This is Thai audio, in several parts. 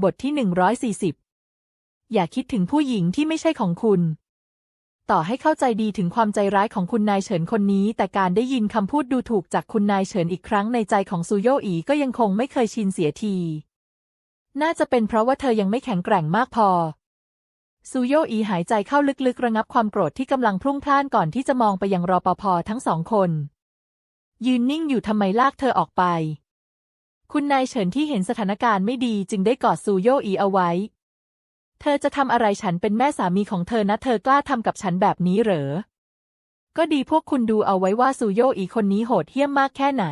บทที่ 140 อย่าคิดถึงผู้หญิงที่ไม่ใช่ของคุณ ต่อให้เข้าใจดีถึงความใจร้ายของคุณนายเฉินคนนี้ แต่การได้ยินคำพูดดูถูกจากคุณนายเฉินอีกครั้งในใจของซูโยอีก็ยังคงไม่เคยชินเสียที น่าจะเป็นเพราะว่าเธอยังไม่แข็งแกร่งมากพอ ซูโยอีหายใจเข้าลึกๆ ระงับความโกรธที่กำลังพลุ่งพล่านก่อนที่จะมองไปยังรอปภทั้งสองคน ยืนนิ่งอยู่ทำไมลากเธอออกไป คุณนายเฉินที่เห็นสถานการณ์ไม่ดีจึงได้กอดซูโยอีเอาไว้ เธอจะทำอะไรฉันเป็นแม่สามีของเธอนะ เธอกล้าทำกับฉันแบบนี้เหรอ ก็ดีพวกคุณดูเอาไว้ว่าซูโยอีคนนี้โหดเหี้ยมมากแค่ไหน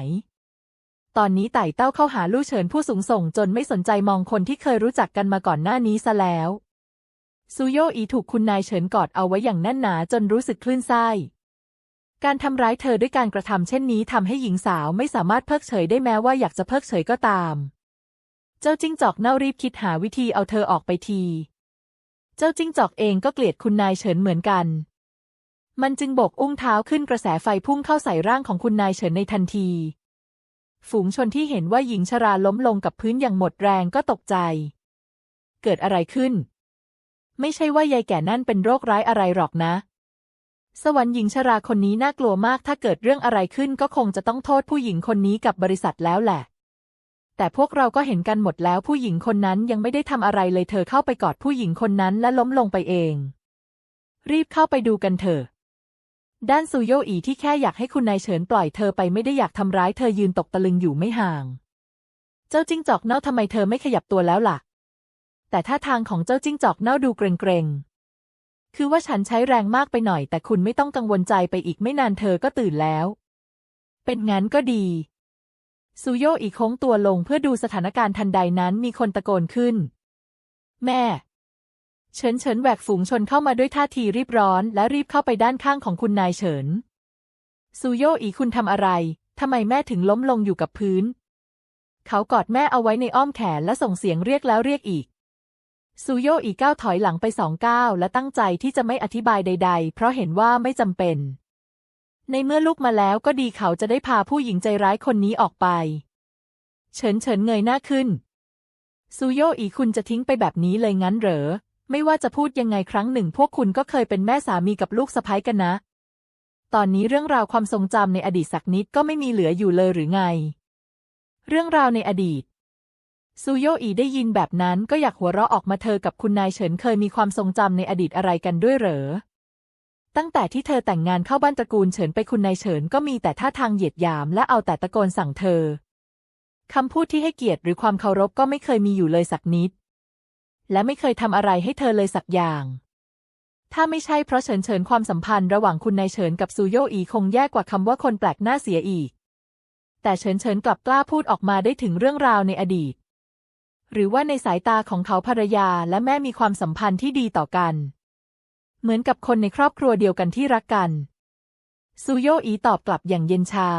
ตอนนี้ไต่เต้าเข้าหาลู่เฉินผู้สูงส่งจนไม่สนใจมองคนที่เคยรู้จักกันมาก่อนหน้านี้ซะแล้วซูโยอีถูกคุณนายเฉินกอดเอาไว้อย่างแน่นหนาจนรู้สึกคลื่นไส้ การทำร้ายเธอด้วยการกระทำเช่นนี้ทำให้หญิงสาวไม่สามารถเพิกเฉยได้แม้ว่าอยากจะเพิกเฉยก็ตาม เจ้าจิ้งจอกเน่ารีบคิดหาวิธีเอาเธอออกไปที เจ้าจิ้งจอกเองก็เกลียดคุณนายเฉินเหมือนกัน มันจึงบกอุ้งเท้าขึ้นกระแสไฟพุ่งเข้าใส่ร่างของคุณนายเฉินในทันที ฝูงชนที่เห็นว่าหญิงชราล้มลงกับพื้นอย่างหมดแรงก็ตกใจ เกิดอะไรขึ้น ไม่ใช่ว่ายายแก่นั่นเป็นโรคร้ายอะไรหรอกนะ สวรรค์หญิงชราคนนี้น่ากลัวมากถ้าเกิดเรื่องอะไรขึ้นก็คงจะต้องโทษผู้หญิงคนนี้กับบริษัทแล้วแหละ แต่พวกเราก็เห็นกันหมดแล้วผู้หญิงคนนั้นยังไม่ได้ทำอะไรเลยเธอเข้าไปกอดผู้หญิงคนนั้นและล้มลงไปเอง รีบเข้าไปดูกันเถอะด้านซูโยอีที่แค่อยากให้คุณนายเฉินปล่อยเธอไปไม่ได้อยากทำร้ายเธอยืนตกตะลึงอยู่ไม่ห่าง เจ้าจิ้งจอกเน่าทำไมเธอไม่ขยับตัวแล้วล่ะ แต่ท่าทางของเจ้าจิ้งจอกเน่าดูเกรงๆ คือว่าฉันใช้แรงมากไปหน่อย แต่คุณไม่ต้องกังวลใจไปอีกไม่นานเธอก็ตื่นแล้ว เป็นงั้นก็ดีซูโยอีโค้งตัวลงเพื่อดูสถานการณ์ทันใดนั้นมีคนตะโกนขึ้น แม่ เฉินเฉินแหวกฝูงชนเข้ามาด้วยท่าทีรีบร้อนและรีบเข้าไปด้านข้างของคุณนายเฉินซูโยอีคุณทำอะไรทำไมแม่ถึงล้มลงอยู่กับพื้น เขากอดแม่เอาไว้ในอ้อมแขนและส่งเสียงเรียกแล้วเรียกอีก ซูโยอีก้าวถอยหลังไปสองก้าวและตั้งใจที่จะไม่อธิบายใด ๆ เพราะเห็นว่าไม่จำเป็น ในเมื่อลูกมาแล้วก็ดีเขาจะได้พาผู้หญิงใจร้ายคนนี้ออกไป เฉินเฉินเงยหน้าขึ้น ซูโยอีคุณจะทิ้งไปแบบนี้เลยงั้นเหรอ ไม่ว่าจะพูดยังไงครั้งหนึ่ง พวกคุณก็เคยเป็นแม่สามีกับลูกสะใภ้กันนะ ตอนนี้เรื่องราวความทรงจำในอดีตสักนิดก็ไม่มีเหลืออยู่เลยหรือไง เรื่องราวในอดีต ซูโยอีได้ยินแบบนั้นก็อยากหัวเราะออกมาเธอกับคุณนายเฉินเคยมีความทรงจำในอดีตอะไรกันด้วยเหรอ ตั้งแต่ที่เธอแต่งงานเข้าบ้านตระกูลเฉินไปคุณนายเฉินก็มีแต่ท่าทางเหยียดหยามและเอาแต่ตะโกนสั่งเธอคำพูดที่ให้เกียรติหรือความเคารพก็ไม่เคยมีอยู่เลยสักนิด และไม่เคยทำอะไรให้เธอเลยสักอย่าง ถ้าไม่ใช่เพราะเฉินเฉินความสัมพันธ์ระหว่างคุณนายเฉินกับซูโยอีคงแย่กว่าคำว่าคนแปลกหน้าเสียอีก แต่เฉินเฉินกลับกล้าพูดออกมาได้ถึงเรื่องราวในอดีต หรือว่าในสายตาของเขาภรรยาและแม่มีความสัมพันธ์ที่ดีต่อกัน เหมือนกับคนในครอบครัวเดียวกันที่รักกันซูโยอีตอบกลับอย่างเย็นชา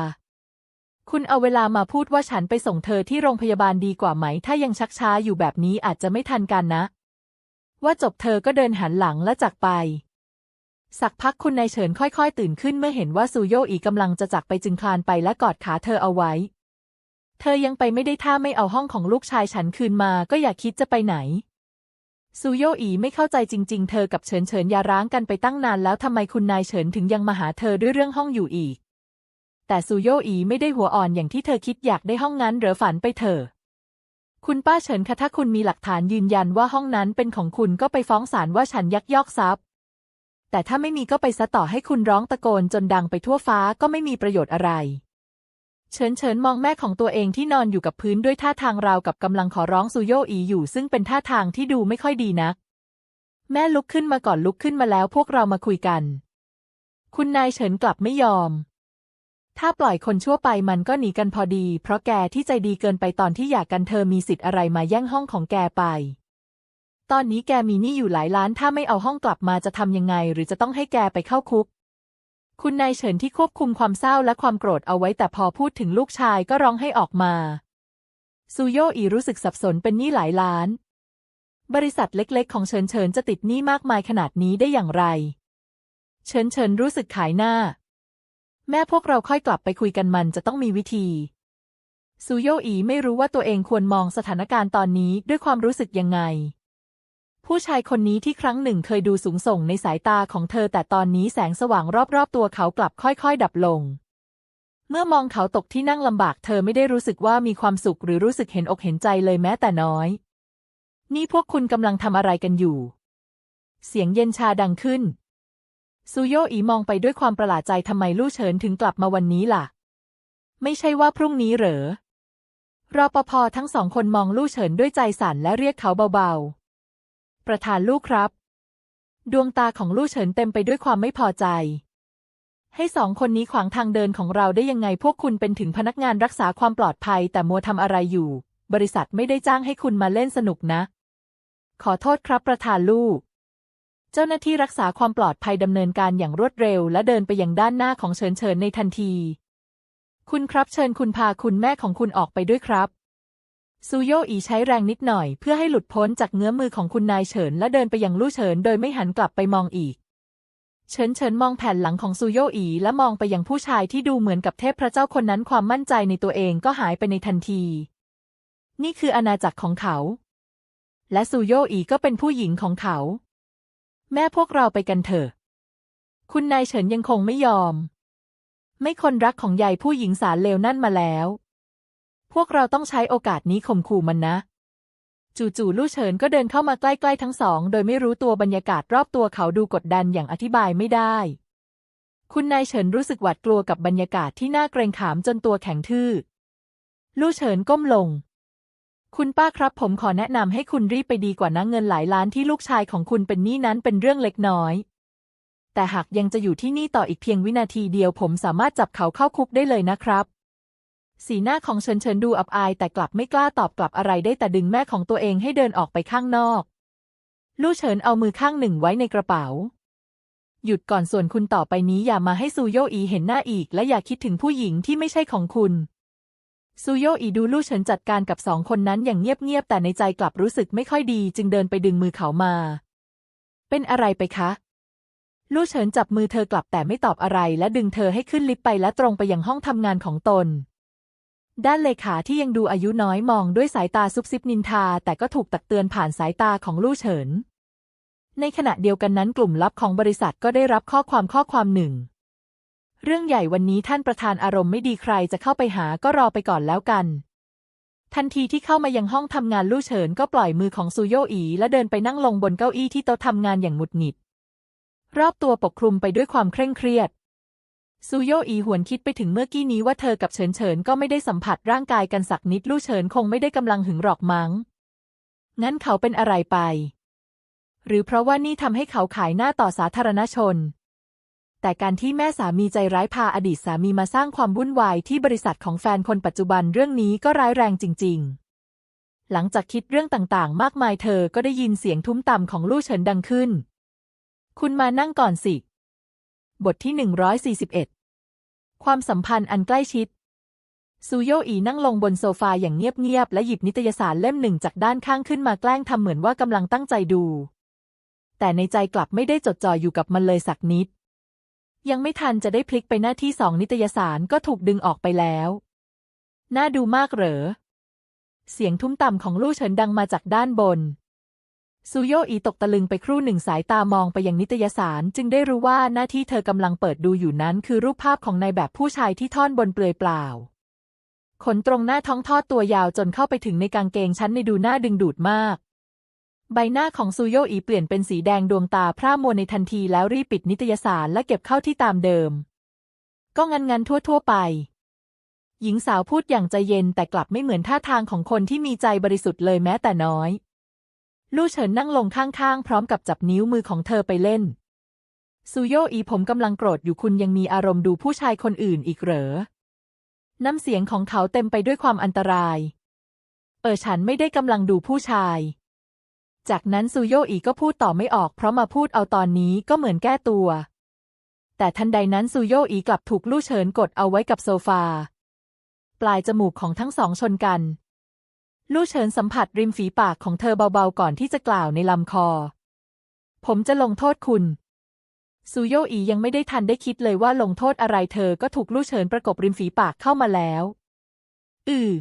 คุณเอาเวลามาพูดว่าฉันไปส่งเธอที่โรงพยาบาลดีกว่าไหม ถ้ายังชักช้าอยู่แบบนี้อาจจะไม่ทันกันนะ ว่าจบเธอก็เดินหันหลังและจากไป สักพักคุณนายเฉินค่อยๆ ตื่นขึ้นเมื่อเห็นว่าซูโยอีกำลังจะจากไปจึงคลานไปและกอดขาเธอเอาไว้ เธอยังไปไม่ได้ถ้าไม่เอาห้องของลูกชายฉันคืนมาก็อย่าคิดจะไปไหนซูโยอีไม่เข้าใจจริง ๆ เธอกับเฉินเฉินยาร้างกันไปตั้งนานแล้วทำไมคุณนายเฉินถึงยังมาหาเธอด้วยเรื่องห้องอยู่อีก แต่ซูโยอีไม่ได้หัวอ่อนอย่างที่เธอคิดอยากได้ห้องนั้นเหรือฝันไปเถอะคุณป้าเฉินคะถ้าคุณมีหลักฐานยืนยันว่าห้องนั้นเป็นของคุณก็ไปฟ้องศาลว่าฉันยักยอกทรัพย์ แต่ถ้าไม่มีก็ไปซะต่อให้คุณร้องตะโกนจนดังไปทั่วฟ้าก็ไม่มีประโยชน์อะไร เฉินเฉินมองแม่ของตัวเองที่นอนอยู่กับพื้นด้วยท่าทางราวกับกำลังขอร้องซูโยอีอยู่ซึ่งเป็นท่าทางที่ดูไม่ค่อยดีนัก แม่ลุกขึ้นมาก่อนลุกขึ้นมาแล้วพวกเรามาคุยกัน คุณนายเฉินกลับไม่ยอม ถ้าปล่อยคนชั่วไปมันก็หนีกันพอดี เพราะแกที่ใจดีเกินไปตอนที่อยากกันเธอมีสิทธิ์อะไรมาแย่งห้องของแกไป ตอนนี้แกมีหนี้อยู่หลายล้านถ้าไม่เอาห้องกลับมาจะทำยังไง หรือจะต้องให้แกไปเข้าคุก คุณนายเฉินที่ควบคุมความเศร้าและความโกรธเอาไว้แต่พอพูดถึงลูกชายก็ร้องให้ออกมา ซูโยอีรู้สึกสับสนเป็นหนี้หลายล้าน บริษัทเล็กๆ ของเฉินเฉินจะติดหนี้มากมายขนาดนี้ได้อย่างไร เฉินเฉินรู้สึกขายหน้า แม่พวกเราค่อยกลับไปคุยกันมันจะต้องมีวิธีซูโยอีไม่รู้ว่าตัวเองควรมองสถานการณ์ตอนนี้ด้วยความรู้สึกยังไง ผู้ชายคนนี้ที่ครั้งหนึ่งเคยดูสูงส่งในสายตาของเธอ แต่ตอนนี้แสงสว่างรอบๆตัวเขากลับค่อยๆ ดับลง เมื่อมองเขาตกที่นั่งลำบากเธอไม่ได้รู้สึกว่ามีความสุขหรือรู้สึกเห็นอกเห็นใจเลยแม้แต่น้อย นี่พวกคุณกำลังทำอะไรกันอยู่ เสียงเย็นชาดังขึ้น ซูโยอีมองไปด้วยความประหลาดใจทำไมลู่เฉินถึงกลับมาวันนี้ล่ะ ไม่ใช่ว่าพรุ่งนี้เหรอรอปภทั้งสองคนมองลู่เฉินด้วยใจสั่นและเรียกเขาเบาๆ ประธานลู่ครับ ดวงตาของลู่เฉินเต็มไปด้วยความไม่พอใจ ให้สองคนนี้ขวางทางเดินของเราได้ยังไงพวกคุณเป็นถึงพนักงานรักษาความปลอดภัย แต่มัวทำอะไรอยู่ บริษัทไม่ได้จ้างให้คุณมาเล่นสนุกนะ ขอโทษครับประธานลู่เจ้าหน้าที่รักษาความปลอดภัยดำเนินการอย่างรวดเร็ว และเดินไปยังด้านหน้าของเฉินเฉินในทันที คุณครับเชิญคุณพาคุณแม่ของคุณออกไปด้วยครับ ซูโยอีใช้แรงนิดหน่อยเพื่อให้หลุดพ้นจากเงื้อมือของคุณนายเฉินและเดินไปยังลู่เฉินโดยไม่หันกลับไปมองอีก เฉินเฉินมองแผ่นหลังของซูโยอีและมองไปยังผู้ชายที่ดูเหมือนกับเทพพระเจ้าคนนั้นความมั่นใจในตัวเองก็หายไปในทันที นี่คืออาณาจักรของเขา และซูโยอีก็เป็นผู้หญิงของเขา แม่พวกเราไปกันเถอะ คุณนายเฉินยังคงไม่ยอม ไม่คนรักของยายผู้หญิงสารเลวนั่นมาแล้ว พวกเราต้องใช้โอกาสนี้ข่มขู่มันนะ จู่ๆลู่เฉินก็เดินเข้ามาใกล้ๆทั้งสอง โดยไม่รู้ตัวบรรยากาศรอบตัวเขาดูกดดันอย่างอธิบายไม่ได้ คุณนายเฉินรู้สึกหวาดกลัวกับบรรยากาศที่น่าเกรงขามจนตัวแข็งทื่อ ลู่เฉินก้มลง คุณป้าครับผมขอแนะนำให้คุณรีบไปดีกว่านะเงินหลายล้านที่ลูกชายของคุณเป็นหนี้นั้นเป็นเรื่องเล็กน้อย แต่หากยังจะอยู่ที่นี่ต่ออีกเพียงวินาทีเดียวผมสามารถจับเขาเข้าคุกได้เลยนะครับ สีหน้าของเฉินเฉินดูอับอายแต่กลับไม่กล้าตอบกลับอะไรได้แต่ดึงแม่ของตัวเองให้เดินออกไปข้างนอก ลู่เฉินเอามือข้างหนึ่งไว้ในกระเป๋า หยุดก่อนส่วนคุณต่อไปนี้อย่ามาให้ซูโยอีเห็นหน้าอีก และอย่าคิดถึงผู้หญิงที่ไม่ใช่ของคุณซูโยอีดูลู่เฉินจัดการกับสองคนนั้นอย่างเงียบๆแต่ในใจกลับรู้สึกไม่ค่อยดี จึงเดินไปดึงมือเขามา เป็นอะไรไปคะลู่เฉินจับมือเธอกลับแต่ไม่ตอบอะไร และดึงเธอให้ขึ้นลิฟต์ไปและตรงไปยังห้องทำงานของตน ด้านเลขาที่ยังดูอายุน้อยมองด้วยสายตาซุบซิบนินทา แต่ก็ถูกตักเตือนผ่านสายตาของลู่เฉิน ในขณะเดียวกันนั้นกลุ่มลับของบริษัทก็ได้รับข้อความข้อความหนึ่ง เรื่องใหญ่วันนี้ท่านประธานอารมณ์ไม่ดีใครจะเข้าไปหาก็รอไปก่อนแล้วกัน ทันทีที่เข้ามายังห้องทำงานลู่เฉินก็ปล่อยมือของซูโยอีและเดินไปนั่งลงบนเก้าอี้ที่โต๊ะทำงานอย่างหงุดหงิด รอบตัวปกคลุมไปด้วยความเคร่งเครียด ซูโยอีหวนคิดไปถึงเมื่อกี้นี้ว่าเธอกับเฉินเฉินก็ไม่ได้สัมผัสร่างกายกันสักนิดลู่เฉินคงไม่ได้กำลังหึงหรอกมั้ง งั้นเขาเป็นอะไรไป หรือเพราะว่านี่ทำให้เขาขายหน้าต่อสาธารณชน แต่การที่แม่สามีใจร้ายพาอดีตสามีมาสร้างความวุ่นวายที่บริษัทของแฟนคนปัจจุบันเรื่องนี้ก็ร้ายแรงจริง ๆ หลังจากคิดเรื่องต่างๆ มากมายเธอก็ได้ยินเสียงทุ้มต่ำของลู่เฉินดังขึ้น คุณมานั่งก่อนสิ บทที่ 141 ความสัมพันธ์อันใกล้ชิด ซูโยอีนั่งลงบนโซฟาอย่างเงียบๆ และหยิบนิตยสารเล่มหนึ่งจากด้านข้างขึ้นมาแกล้งทำเหมือนว่ากำลังตั้งใจดู แต่ในใจกลับไม่ได้จดจ่ออยู่กับมันเลยสักนิด ยังไม่ทันจะได้พลิกไปหน้าที่สองนิตยสารก็ถูกดึงออกไปแล้ว น่าดูมากเหรอ เสียงทุ้มต่ำของลู่เฉินดังมาจากด้านบน ซูโยอีตกตะลึงไปครู่หนึ่งสายตามองไปยังนิตยสารจึงได้รู้ว่าหน้าที่เธอกำลังเปิดดูอยู่นั้นคือรูปภาพของนายแบบผู้ชายที่ท่อนบนเปลือยเปล่า ขนตรงหน้าท้องทอดตัวยาวจนเข้าไปถึงในกางเกงชั้นในดูหน้าดึงดูดมาก ใบหน้าของซูโยอีเปลี่ยนเป็นสีแดงดวงตาพร่ามัวในทันทีแล้วรีบปิดนิตยสารและเก็บเข้าที่ตามเดิม ก็งันงันทั่วทั่วๆไป หญิงสาวพูดอย่างใจเย็นแต่กลับไม่เหมือนท่าทางของคนที่มีใจบริสุทธิ์เลยแม้แต่น้อย ลู่เฉินนั่งลงข้างๆ พร้อมกับจับนิ้วมือของเธอไปเล่นซูโยอีผมกำลังโกรธอยู่คุณยังมีอารมณ์ดูผู้ชายคนอื่นอีกเหรอ น้ำเสียงของเขาเต็มไปด้วยความอันตราย เออฉันไม่ได้กำลังดูผู้ชาย จากนั้นซูโยอีก็พูดต่อไม่ออก เพราะมาพูดเอาตอนนี้ก็เหมือนแก้ตัว แต่ทันใดนั้นซูโยอีกลับถูกลู่เฉินกดเอาไว้กับโซฟา ปลายจมูกของทั้งสองชนกัน ลู่เฉินสัมผัสริมฝีปากของเธอเบาๆก่อนที่จะกล่าวในลำคอ ผมจะลงโทษคุณซูโยอียังไม่ได้ทันได้คิดเลยว่าลงโทษอะไรเธอก็ถูกลู่เฉินประกบริมฝีปากเข้ามาแล้ว อือ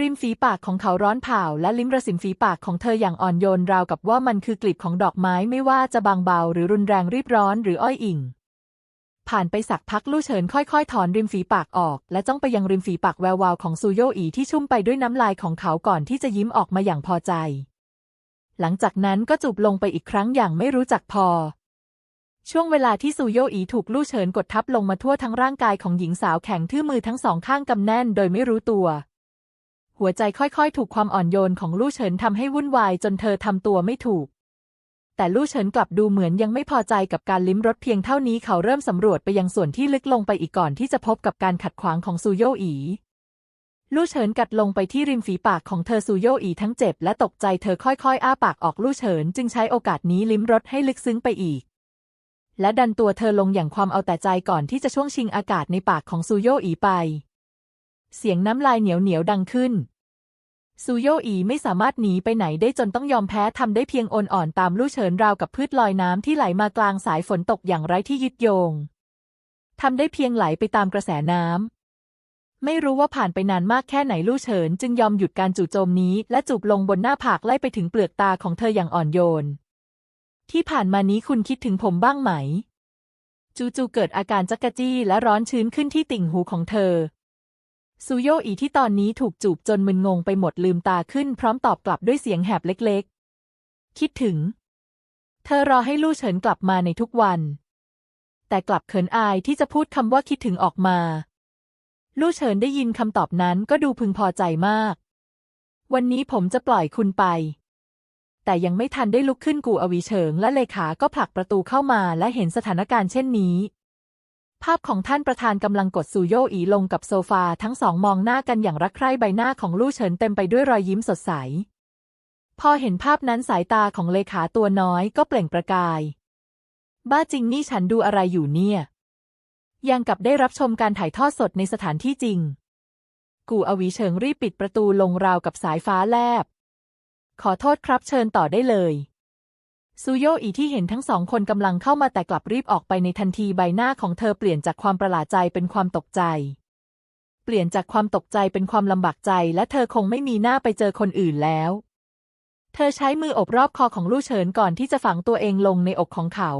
ริมฝีปากของเขาร้อนเผาและลิ้มระสิมฝีปากของเธออย่างอ่อนโยนราวกับว่ามันคือกลีบของดอกไม้ไม่ว่าจะบางเบาหรือรุนแรงรีบร้อนหรืออ้อยอิ่ง ผ่านไปสักพักลู่เฉินค่อยๆ ถอนริมฝีปากออก และจ้องไปยังริมฝีปากแวววาวของซูโยอีที่ชุ่มไปด้วยน้ำลายของเขาก่อนที่จะยิ้มออกมาอย่างพอใจ หลังจากนั้นก็จูบลงไปอีกครั้งอย่างไม่รู้จักพอ ช่วงเวลาที่ซูโยอีถูกลู่เฉินกดทับลงมาทั่วทั้งร่างกายของหญิงสาวแข็งทื่อมือทั้งสองข้างกำแน่นโดยไม่รู้ตัว หัวใจค่อยๆ ถูกความอ่อนโยนของลู่เฉินทำให้วุ่นวายจนเธอทำตัวไม่ถูก แต่ลู่เฉินกลับดูเหมือนยังไม่พอใจกับการลิ้มรสเพียงเท่านี้เขาเริ่มสำรวจไปยังส่วนที่ลึกลงไปอีกก่อนที่จะพบกับการขัดขวางของซูโยอีลู่เฉินกัดลงไปที่ริมฝีปากของเธอซูโยอีทั้งเจ็บและตกใจเธอค่อยๆ อ้าปากออกลู่เฉินจึงใช้โอกาสนี้ลิ้มรสให้ลึกซึ้งไปอีก และดันตัวเธอลงอย่างความเอาแต่ใจก่อนที่จะช่วงชิงอากาศในปากของซูโยอีไป เสียงน้ำลายเหนียวเหนียวดังขึ้น ซูโยอีไม่สามารถหนีไปไหนได้จนต้องยอมแพ้ทำได้เพียงอนอ่อนตามลู่เฉินราวกับพืชลอยน้ำที่ไหลมากลางสายฝนตกอย่างไร้ที่ยึดโยงทำได้เพียงไหลไปตามกระแสน้ำไม่รู้ว่าผ่านไปนานมากแค่ไหนลู่เฉินจึงยอมหยุดการจู่โจมนี้ และจูบลงบนหน้าผากไล่ไปถึงเปลือกตาของเธออย่างอ่อนโยน ที่ผ่านมานี้คุณคิดถึงผมบ้างไหม จู่ๆเกิดอาการจักกะจี้และร้อนชื้นขึ้นที่ติ่งหูของเธอ ซูโยอีที่ตอนนี้ถูกจูบจนมึนงงไปหมดลืมตาขึ้นพร้อมตอบกลับด้วยเสียงแหบเล็กๆ คิดถึง เธอรอให้ลู่เฉินกลับมาในทุกวัน แต่กลับเขินอายที่จะพูดคำว่าคิดถึงออกมา ลู่เฉินได้ยินคำตอบนั้นก็ดูพึงพอใจมาก วันนี้ผมจะปล่อยคุณไป แต่ยังไม่ทันได้ลุกขึ้นกูอวีเฉิงและเลขาก็ผลักประตูเข้ามาและเห็นสถานการณ์เช่นนี้ ภาพของท่านประธานกำลังกดซูโยอีลงกับโซฟาทั้งสองมองหน้ากันอย่างรักใคร่ใบหน้าของลู่เฉินเต็มไปด้วยรอยยิ้มสดใส พอเห็นภาพนั้นสายตาของเลขาตัวน้อยก็เปล่งประกาย บ้าจริงนี่ฉันดูอะไรอยู่เนี่ย ยังกับได้รับชมการถ่ายทอดสดในสถานที่จริง กูอวีเฉิงรีบปิดประตูลงราวกับสายฟ้าแลบ ขอโทษครับเชิญต่อได้เลย ซูโยอีที่เห็นทั้งสองคนกำลังเข้ามาแต่กลับรีบออกไปในทันทีใบหน้าของเธอเปลี่ยนจากความประหลาดใจเป็นความตกใจ เปลี่ยนจากความตกใจเป็นความลำบากใจและเธอคงไม่มีหน้าไปเจอคนอื่นแล้ว เธอใช้มืออบรอบคอของลู่เฉินก่อนที่จะฝังตัวเองลงในอกของเขา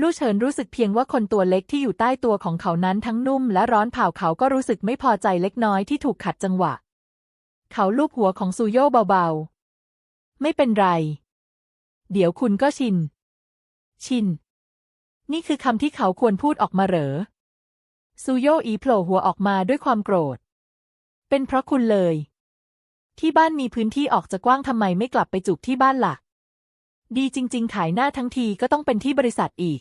ลู่เฉินรู้สึกเพียงว่าคนตัวเล็กที่อยู่ใต้ตัวของเขานั้นทั้งนุ่มและร้อนเผาเขาก็รู้สึกไม่พอใจเล็กน้อยที่ถูกขัดจังหวะ เขาลูบหัวของซูโย่เบาๆ ไม่เป็นไร เดี๋ยวคุณก็ชิน ชิน นี่คือคำที่เขาควรพูดออกมาเหรอ ซูโยอีโผล่หัวออกมาด้วยความโกรธ เป็นเพราะคุณเลย ที่บ้านมีพื้นที่ออกจะกว้างทำไมไม่กลับไปจุกที่บ้านล่ะ ดีจริง ๆ ขายหน้าทั้งทีก็ต้องเป็นที่บริษัทอีก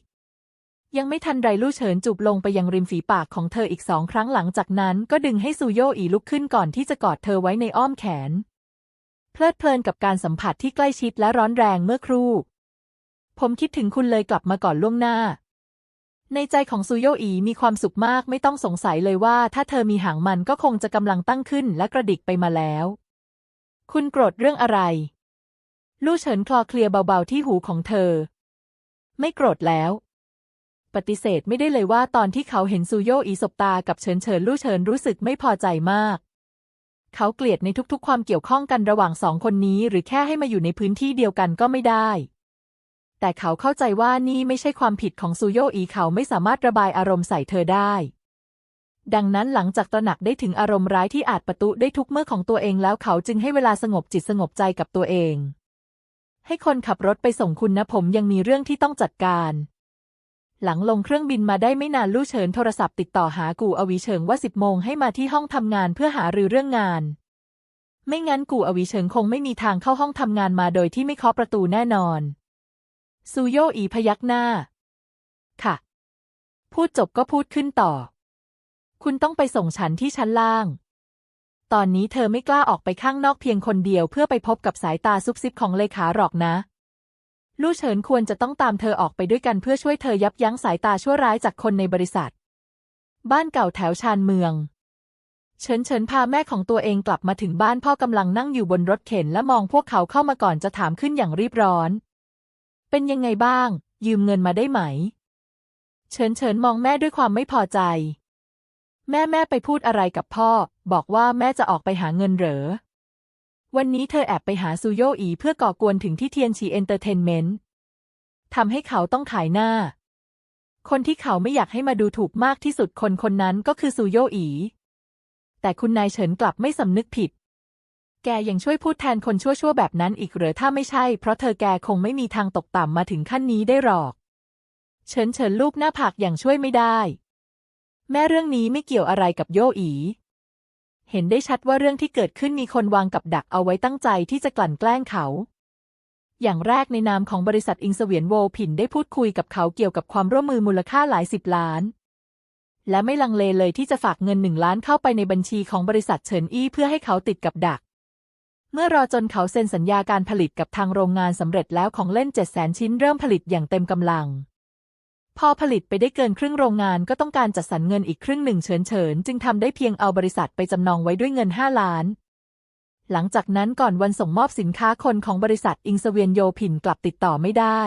ยังไม่ทันไรลู่เฉินจูบลงไปยังริมฝีปากของเธออีกสองครั้งหลังจากนั้น ก็ดึงให้ซูโยอีลุกขึ้นก่อนที่จะกอดเธอไว้ในอ้อมแขน ลิดเพลินกับการสัมผัสที่ใกล้ชิดและร้อนแรงเมื่อครู่ ผมคิดถึงคุณเลยกลับมาก่อนล่วงหน้า ในใจของซูโยอีมีความสุขมากไม่ต้องสงสัยเลยว่า ถ้าเธอมีหางมันก็คงจะกำลังตั้งขึ้นและกระดิกไปมาแล้ว คุณโกรธเรื่องอะไร ลู่เฉินคลอเคลียเบาๆที่หูของเธอ ไม่โกรธแล้ว ปฏิเสธไม่ได้เลยว่าตอนที่เขาเห็นซูโยอีสบตากับเฉินเฉินลู่เฉินรู้สึกไม่พอใจมาก เขาเกลียดในทุกๆ ความเกี่ยวข้องกันระหว่างสองคนนี้ หรือแค่ให้มาอยู่ในพื้นที่เดียวกันก็ไม่ได้ แต่เขาเข้าใจว่านี่ไม่ใช่ความผิดของซูโยอีเขาไม่สามารถระบายอารมณ์ใส่เธอได้ ดังนั้นหลังจากตระหนักได้ถึงอารมณ์ร้ายที่อาจประตุได้ทุกเมื่อของตัวเองแล้วเขาจึงให้เวลาสงบจิตสงบใจกับตัวเอง ให้คนขับรถไปส่งคุณนะผมยังมีเรื่องที่ต้องจัดการ หลังลงเครื่องบินมาได้ไม่นานลู่เฉินโทรศัพท์ติดต่อหากูอวีเฉิงว่าสิบโมงให้มาที่ห้องทำงานเพื่อหารือเรื่องงาน ไม่งั้นกูอวีเฉิงคงไม่มีทางเข้าห้องทำงานมาโดยที่ไม่เคาะประตูแน่นอนซูโยอีพยักหน้า ค่ะ พูดจบก็พูดขึ้นต่อ คุณต้องไปส่งฉันที่ชั้นล่าง ตอนนี้เธอไม่กล้าออกไปข้างนอกเพียงคนเดียวเพื่อไปพบกับสายตาซุบซิบของเลขาหรอกนะ ลู่เฉินควรจะต้องตามเธอออกไปด้วยกันเพื่อช่วยเธอยับยั้งสายตาชั่วร้ายจากคนในบริษัท บ้านเก่าแถวชานเมือง เฉินเฉินพาแม่ของตัวเองกลับมาถึงบ้านพ่อกำลังนั่งอยู่บนรถเข็นและมองพวกเขาเข้ามาก่อนจะถามขึ้นอย่างรีบร้อน เป็นยังไงบ้าง ยืมเงินมาได้ไหม เฉินเฉินมองแม่ด้วยความไม่พอใจ แม่แม่ไปพูดอะไรกับพ่อ บอกว่าแม่จะออกไปหาเงินเหรอ วันนี้เธอแอบไปหาซูโยอีเพื่อก่อกวนถึงที่เทียนชีเอนเตอร์เทนเมนต์ทำให้เขาต้องขายหน้า คนที่เขาไม่อยากให้มาดูถูกมากที่สุดคนคนนั้นก็คือซูโยอี แต่คุณนายเฉินกลับไม่สำนึกผิด แกยังช่วยพูดแทนคนชั่วๆแบบนั้นอีกหรือถ้าไม่ใช่ เพราะเธอแกคงไม่มีทางตกต่ำมาถึงขั้นนี้ได้หรอก เฉินเฉินลูกหน้าผากอย่างช่วยไม่ได้ แม่เรื่องนี้ไม่เกี่ยวอะไรกับโยอี เห็นได้ชัดว่าเรื่องที่เกิดขึ้นมีคนวางกับดักเอาไว้ตั้งใจที่จะกลั่นแกล้งเขา อย่างแรกในนามของบริษัทอิงเสวียนโวผินได้พูดคุยกับเขาเกี่ยวกับความร่วมมือมูลค่าหลายสิบล้าน และไม่ลังเลเลยที่จะฝากเงินหนึ่งล้านเข้าไปในบัญชีของบริษัทเฉินอี้เพื่อให้เขาติดกับดัก เมื่อรอจนเขาเซ็นสัญญาการผลิตกับทางโรงงานสำเร็จแล้วของเล่น7 0 0 0 0ชิ้นเริ่มผลิตอย่างเต็มกำลัง พอผลิตไปได้เกินครึ่งโรงงานก็ต้องการจัดสรรเงินอีกครึ่งหนึ่งเฉินเฉินจึงทำได้เพียงเอาบริษัทไปจำนองไว้ด้วยเงิน 5 ล้าน หลังจากนั้นก่อนวันส่งมอบสินค้าคนของบริษัทอิงสเวียนโยผินกลับติดต่อไม่ได้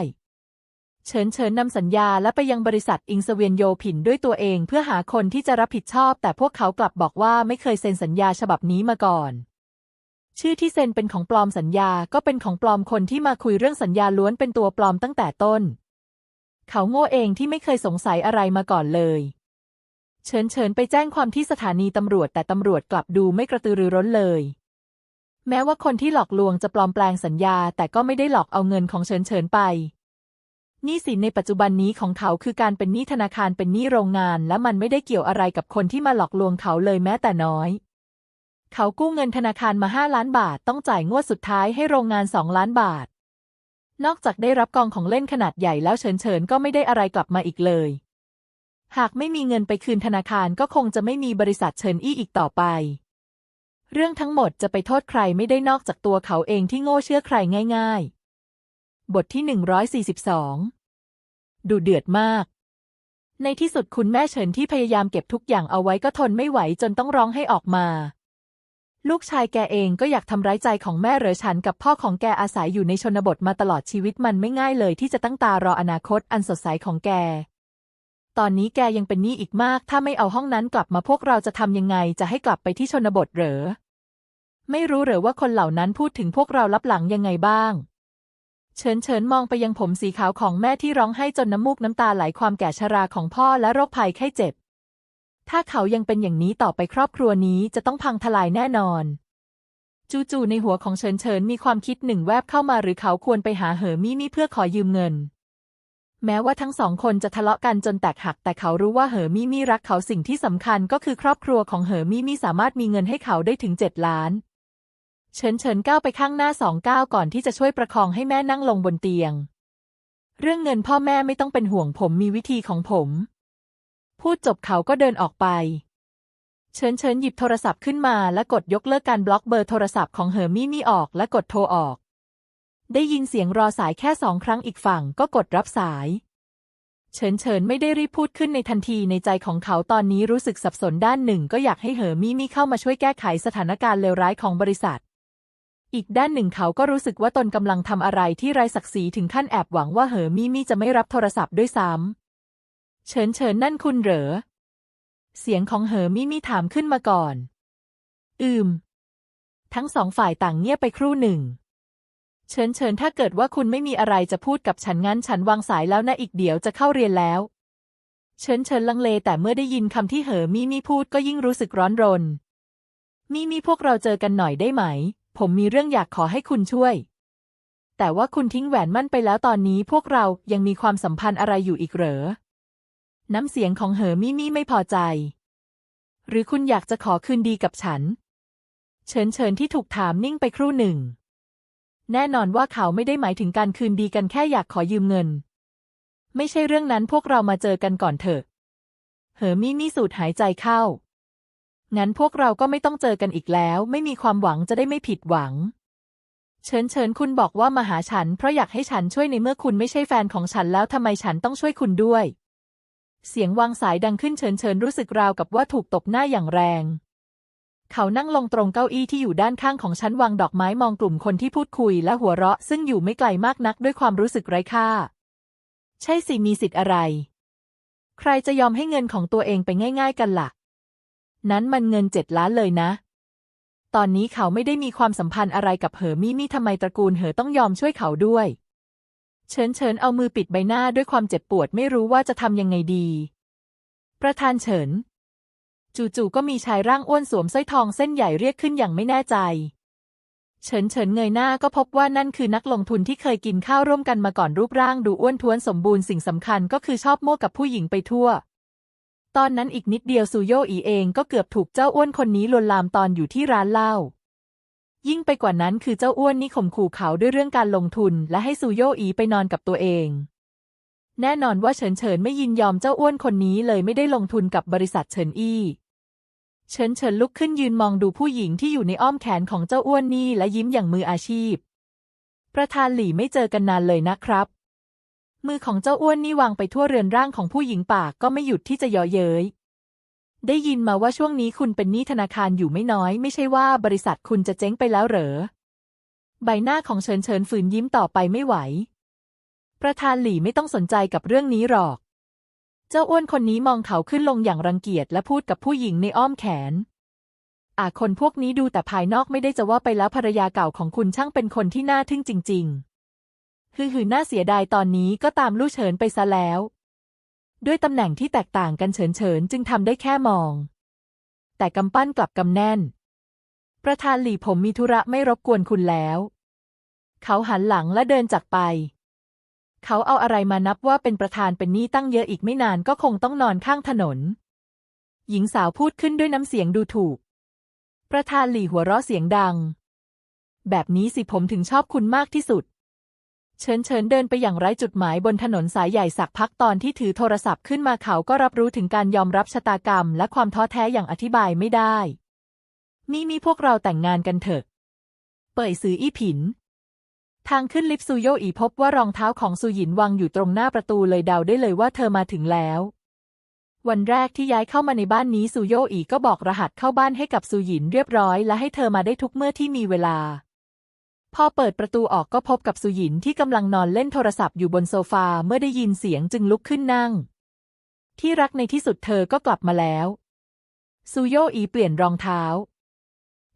เฉินเฉินนำสัญญาและไปยังบริษัทอิงสเวียนโยผินด้วยตัวเองเพื่อหาคนที่จะรับผิดชอบ แต่พวกเขากลับบอกว่าไม่เคยเซ็นสัญญาฉบับนี้มาก่อน ชื่อที่เซ็นเป็นของปลอมสัญญาก็เป็นของปลอมคนที่มาคุยเรื่องสัญญาล้วนเป็นตัวปลอมตั้งแต่ต้น เขาโง่เองที่ไม่เคยสงสัยอะไรมาก่อนเลย เฉินเฉินไปแจ้งความที่สถานีตำรวจแต่ตำรวจกลับดูไม่กระตือรือร้นเลย แม้ว่าคนที่หลอกลวงจะปลอมแปลงสัญญา แต่ก็ไม่ได้หลอกเอาเงินของเฉินเฉินไปหนี้สินในปัจจุบันนี้ของเขาคือการเป็นหนี้ธนาคารเป็นหนี้โรงงาน และมันไม่ได้เกี่ยวอะไรกับคนที่มาหลอกลวงเขาเลยแม้แต่น้อย เขากู้เงินธนาคารมาห้าล้านบาทต้องจ่ายงวดสุดท้ายให้โรงงานสองล้านบาท นอกจากได้รับกองของเล่นขนาดใหญ่แล้วเฉินเฉินก็ไม่ได้อะไรกลับมาอีกเลย หากไม่มีเงินไปคืนธนาคารก็คงจะไม่มีบริษัทเฉินอี้อีกต่อไป เรื่องทั้งหมดจะไปโทษใครไม่ได้นอกจากตัวเขาเองที่โง่เชื่อใครง่าย ๆ บทที่ 142 ดูเดือดมาก ในที่สุดคุณแม่เฉินที่พยายามเก็บทุกอย่างเอาไว้ก็ทนไม่ไหวจนต้องร้องให้ออกมา ลูกชายแกเองก็อยากทำร้ายใจของแม่เหรอฉันกับพ่อของแกอาศัยอยู่ในชนบทมาตลอดชีวิตมันไม่ง่ายเลยที่จะตั้งตารออนาคตอันสดใสของแก ตอนนี้แกยังเป็นหนี้อีกมาก ถ้าไม่เอาห้องนั้นกลับมาพวกเราจะทำยังไงจะให้กลับไปที่ชนบทเหรอ ไม่รู้เหรอว่าคนเหล่านั้นพูดถึงพวกเราลับหลังยังไงบ้าง เฉินเฉินมองไปยังผมสีขาวของแม่ที่ร้องไห้จนน้ำมูกน้ำตาไหลความแก่ชราของพ่อและโรคภัยไข้เจ็บ ถ้าเขายังเป็นอย่างนี้ต่อไปครอบครัวนี้จะต้องพังทลายแน่นอน จู่ๆในหัวของเฉินเฉินมีความคิดหนึ่งแวบเข้ามาหรือเขาควรไปหาเหอมี่มี่เพื่อขอยืมเงิน แม้ว่าทั้งสองคนจะทะเลาะกันจนแตกหัก แต่เขารู้ว่าเหอมี่มี่รักเขาสิ่งที่สำคัญก็คือครอบครัวของเหอมี่มี่สามารถมีเงินให้เขาได้ถึงเจ็ดล้าน เฉินเฉินก้าวไปข้างหน้าสองก้าวก่อนที่จะช่วยประคองให้แม่นั่งลงบนเตียง เรื่องเงินพ่อแม่ไม่ต้องเป็นห่วงผมมีวิธีของผม พูดจบเขาก็เดินออกไป เฉินเฉินหยิบโทรศัพท์ขึ้นมาและกดยกเลิกการบล็อกเบอร์โทรศัพท์ของเหอมี่มี่ออกและกดโทรออก ได้ยินเสียงรอสายแค่สองครั้งอีกฝั่งก็กดรับสาย เฉินเฉินไม่ได้รีบพูดขึ้นในทันทีในใจของเขาตอนนี้รู้สึกสับสนด้านหนึ่งก็อยากให้เหอมี่มี่เข้ามาช่วยแก้ไขสถานการณ์เลวร้ายของบริษัทอีกด้านหนึ่งเขาก็รู้สึกว่าตนกำลังทำอะไรที่ไร้ศักดิ์ศรีถึงขั้นแอบหวังว่าเหอมี่มี่จะไม่รับโทรศัพท์ด้วยซ้ำ เฉินเฉินนั่นคุณเหรอ เสียงของเหอมี่มี่ถามขึ้นมาก่อน อืม ทั้งสองฝ่ายต่างเงียบไปครู่หนึ่งเชิญเชิญถ้าเกิดว่าคุณไม่มีอะไรจะพูดกับฉันงั้นฉันวางสายแล้วนะอีกเดี๋ยวจะเข้าเรียนแล้วเชิญเชิญลังเลแต่เมื่อได้ยินคำที่เหอมี่มี่พูดก็ยิ่งรู้สึกร้อนรนมี่มีพวกเราเจอกันหน่อยได้ไหม ผมมีเรื่องอยากขอให้คุณช่วย แต่ว่าคุณทิ้งแหวนมั่นไปแล้วตอนนี้พวกเรายังมีความสัมพันธ์อะไรอยู่อีกเหรอ น้ำเสียงของเหอมี่มี่ไม่พอใจ หรือคุณอยากจะขอคืนดีกับฉัน เฉินเฉินที่ถูกถามนิ่งไปครู่หนึ่ง แน่นอนว่าเขาไม่ได้หมายถึงการคืนดีกันแค่อยากขอยืมเงิน ไม่ใช่เรื่องนั้นพวกเรามาเจอกันก่อนเถอะ เหอมี่มี่สูดหายใจเข้า งั้นพวกเราก็ไม่ต้องเจอกันอีกแล้ว ไม่มีความหวังจะได้ไม่ผิดหวังเฉินเฉินคุณบอกว่ามาหาฉันเพราะอยากให้ฉันช่วยในเมื่อคุณไม่ใช่แฟนของฉันแล้วทำไมฉันต้องช่วยคุณด้วย เสียงวางสายดังขึ้นเฉินเฉินรู้สึกราวกับว่าถูกตบหน้าอย่างแรง เขานั่งลงตรงเก้าอี้ที่อยู่ด้านข้างของฉันวางดอกไม้มองกลุ่มคนที่พูดคุยและหัวเราะซึ่งอยู่ไม่ไกลมากนักด้วยความรู้สึกไร้ค่า ใช่สิมีสิทธิ์อะไร ใครจะยอมให้เงินของตัวเองไปง่าย ๆ กันล่ะ นั้นมันเงินเจ็ดล้านเลยนะ ตอนนี้เขาไม่ได้มีความสัมพันธ์อะไรกับเหอมี่มี่ทำไมตระกูลเหอต้องยอมช่วยเขาด้วย เฉินเฉินเอามือปิดใบหน้าด้วยความเจ็บปวดไม่รู้ว่าจะทำยังไงดี ประธานเฉิน จู่ๆก็มีชายร่างอ้วนสวมสร้อยทองเส้นใหญ่เรียกขึ้นอย่างไม่แน่ใจ เฉินเฉินเงยหน้าก็พบว่านั่นคือนักลงทุนที่เคยกินข้าวร่วมกันมาก่อนรูปร่างดูอ้วนท้วนสมบูรณ์สิ่งสำคัญก็คือชอบโม้กับผู้หญิงไปทั่ว ตอนนั้นอีกนิดเดียวซูโยอีเองก็เกือบถูกเจ้าอ้วนคนนี้ลวนลามตอนอยู่ที่ร้านเหล้า ยิ่งไปกว่านั้นคือเจ้าอ้วนนี่ข่มขู่เขาด้วยเรื่องการลงทุน และให้ซูโยอีไปนอนกับตัวเอง แน่นอนว่าเฉินเฉินไม่ยินยอมเจ้าอ้วนคนนี้เลยไม่ได้ลงทุนกับบริษัทเฉินอี้เฉินเฉินลุกขึ้นยืนมองดูผู้หญิงที่อยู่ในอ้อมแขนของเจ้าอ้วนนี่และยิ้มอย่างมืออาชีพ ประธานหลี่ไม่เจอกันนานเลยนะครับ มือของเจ้าอ้วนนี่วางไปทั่วเรือนร่างของผู้หญิงปากก็ไม่หยุดที่จะเยาะเย้ย ได้ยินมาว่าช่วงนี้คุณเป็นหนี้ธนาคารอยู่ไม่น้อย ไม่ใช่ว่าบริษัทคุณจะเจ๊งไปแล้วเหรอ ใบหน้าของเฉินเฉินฝืนยิ้มต่อไปไม่ไหว ประธานหลี่ไม่ต้องสนใจกับเรื่องนี้หรอก เจ้าอ้วนคนนี้มองเขาขึ้นลงอย่างรังเกียจและพูดกับผู้หญิงในอ้อมแขน อาคนพวกนี้ดูแต่ภายนอกไม่ได้จะว่าไปแล้วภรรยาเก่าของคุณช่างเป็นคนที่น่าทึ่งจริงๆฮือหือน่าเสียดายตอนนี้ก็ตามลู่เฉินไปซะแล้ว ด้วยตำแหน่งที่แตกต่างกันเฉินเฉินจึงทำได้แค่มอง แต่กำปั้นกลับกำแน่น ประธานหลี่ผมมีธุระไม่รบกวนคุณแล้ว เขาหันหลังและเดินจากไป เขาเอาอะไรมานับว่าเป็นประธานเป็นหนี้ตั้งเยอะอีกไม่นานก็คงต้องนอนข้างถนน หญิงสาวพูดขึ้นด้วยน้ำเสียงดูถูก ประธานหลี่หัวเราะเสียงดัง แบบนี้สิผมถึงชอบคุณมากที่สุด เฉินเฉินเดินไปอย่างไร้จุดหมายบนถนนสายใหญ่สักพักตอนที่ถือโทรศัพท์ขึ้นมาเขาก็รับรู้ถึงการยอมรับชะตากรรม และความท้อแท้อย่างอธิบายไม่ได้ นี่มีพวกเราแต่งงานกันเถอะ เป่ยซืออี้ผิน ทางขึ้นลิฟต์ซูโยอีพบว่ารองเท้าของซูหยินวางอยู่ตรงหน้าประตูเลยเดาได้เลยว่าเธอมาถึงแล้ววันแรกที่ย้ายเข้ามาในบ้านนี้ซูโยอีก็บอกรหัสเข้าบ้านให้กับซูหยินเรียบร้อยและให้เธอมาได้ทุกเมื่อที่มีเวลา พอเปิดประตูออกก็พบกับซูหยินที่กำลังนอนเล่นโทรศัพท์อยู่บนโซฟาเมื่อได้ยินเสียงจึงลุกขึ้นนั่ง ที่รักในที่สุดเธอก็กลับมาแล้วซูโยอีเปลี่ยนรองเท้า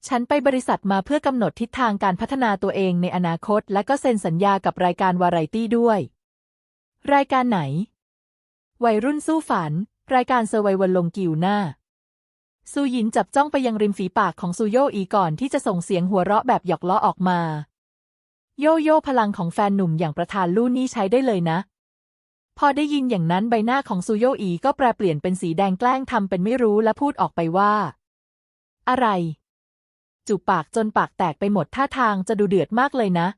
ฉันไปบริษัทมาเพื่อกำหนดทิศทางการพัฒนาตัวเองในอนาคต และก็เซ็นสัญญากับรายการวาไรตี้ด้วย รายการไหน วัยรุ่นสู้ฝัน รายการเซอร์ไววันลงกิวหน้า ซูหยินจับจ้องไปยังริมฝีปากของซูโยอีก่อนที่จะส่งเสียงหัวเราะแบบหยอกล้อออกมา โยโย่พลังของแฟนหนุ่มอย่างประธานลู่นี่ใช้ได้เลยนะ พอได้ยินอย่างนั้นใบหน้าของซูโยอีก็แปรเปลี่ยนเป็นสีแดงแกล้งทำเป็นไม่รู้และพูดออกไปว่า อะไร จูบปากจนปากแตกไปหมดท่าทางจะดูเดือดมากเลยนะ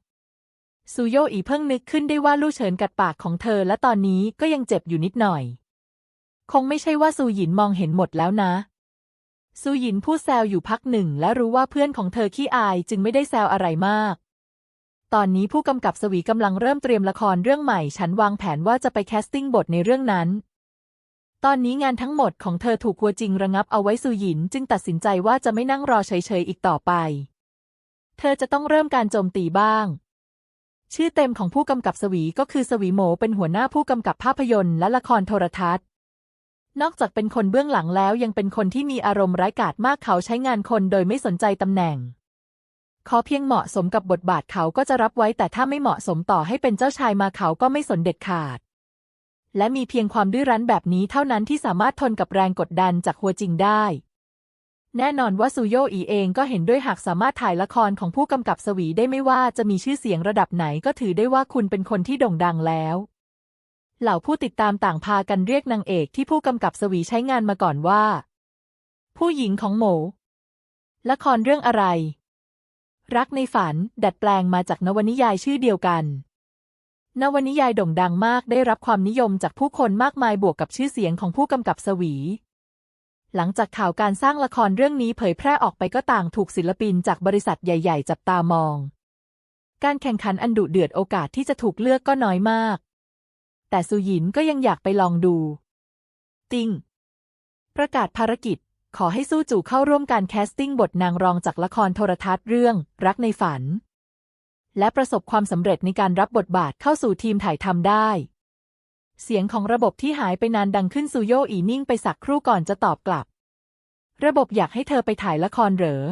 ซูโยอีเพิ่งนึกขึ้นได้ว่าลู่เฉินกัดปากของเธอและตอนนี้ก็ยังเจ็บอยู่นิดหน่อย คงไม่ใช่ว่าซูหยินมองเห็นหมดแล้วนะ ซูหยินพูดแซวอยู่พักหนึ่งและรู้ว่าเพื่อนของเธอขี้อายจึงไม่ได้แซวอะไรมาก ตอนนี้ผู้กำกับสวีกำลังเริ่มเตรียมละครเรื่องใหม่ ฉันวางแผนว่าจะไปแคสติ้งบทในเรื่องนั้น ตอนนี้งานทั้งหมดของเธอถูกกัวจริงระงับเอาไว้ซูหยินจึงตัดสินใจว่าจะไม่นั่งรอเฉยๆอีกต่อไป เธอจะต้องเริ่มการโจมตีบ้าง ชื่อเต็มของผู้กำกับสวีก็คือสวีโหมเป็นหัวหน้าผู้กำกับภาพยนตร์และละครโทรทัศน์ นอกจากเป็นคนเบื้องหลังแล้วยังเป็นคนที่มีอารมณ์ร้ายกาจมากเขาใช้งานคนโดยไม่สนใจตำแหน่ง ขอเพียงเหมาะสมกับบทบาทเขาก็จะรับไว้แต่ถ้าไม่เหมาะสมต่อให้เป็นเจ้าชายมาเขาก็ไม่สนเด็ดขาด และมีเพียงความดื้อรั้นแบบนี้เท่านั้นที่สามารถทนกับแรงกดดันจากหัวจริงได้ แน่นอนว่าซูโยอีเองก็เห็นด้วยหากสามารถถ่ายละครของผู้กำกับสวีได้ไม่ว่าจะมีชื่อเสียงระดับไหนก็ถือได้ว่าคุณเป็นคนที่โด่งดังแล้ว เหล่าผู้ติดตามต่างพากันเรียกนางเอกที่ผู้กำกับสวีใช้งานมาก่อนว่า ผู้หญิงของโหมละครเรื่องอะไร รักในฝันดัดแปลงมาจากนวนิยายชื่อเดียวกัน นวนิยายโด่งดังมากได้รับความนิยมจากผู้คนมากมายบวกกับชื่อเสียงของผู้กำกับสวี หลังจากข่าวการสร้างละครเรื่องนี้เผยแพร่ออกไปก็ต่างถูกศิลปินจากบริษัทใหญ่ ๆ จับตามอง การแข่งขันอันดุเดือดโอกาสที่จะถูกเลือกก็น้อยมาก แต่ซูหยินก็ยังอยากไปลองดู ติง ประกาศภารกิจ ขอให้สู้จู่เข้าร่วมการแคสติ้งบทนางรองจากละครโทรทัศน์เรื่อง รักในฝัน และประสบความสำเร็จในการรับบทบาทเข้าสู่ทีมถ่ายทำได้ เสียงของระบบที่หายไปนานดังขึ้นซูโยอีนิ่งไปสักครู่ก่อนจะตอบกลับ ระบบอยากให้เธอไปถ่ายละครเหรอ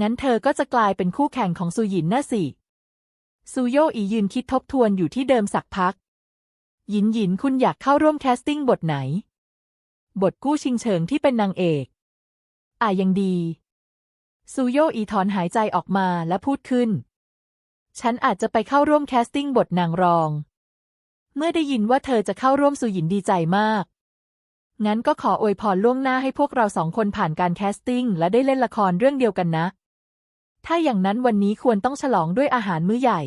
งั้นเธอก็จะกลายเป็นคู่แข่งของซูหยินน่ะสิซูโยอียืนคิดทบทวนอยู่ที่เดิมสักพัก หยินหยินคุณอยากเข้าร่วมแคสติ้งบทไหน บทกู้ชิงเฉิงที่เป็นนางเอก อะยังดี ซูโยอีถอนหายใจออกมาและพูดขึ้น ฉันอาจจะไปเข้าร่วมแคสติ้งบทนางรอง เมื่อได้ยินว่าเธอจะเข้าร่วมซูหยินดีใจมาก งั้นก็ขออวยพรล่วงหน้าให้พวกเราสองคนผ่านการแคสติ้งและได้เล่นละครเรื่องเดียวกันนะ ถ้าอย่างนั้นวันนี้ควรต้องฉลองด้วยอาหารมื้อใหญ่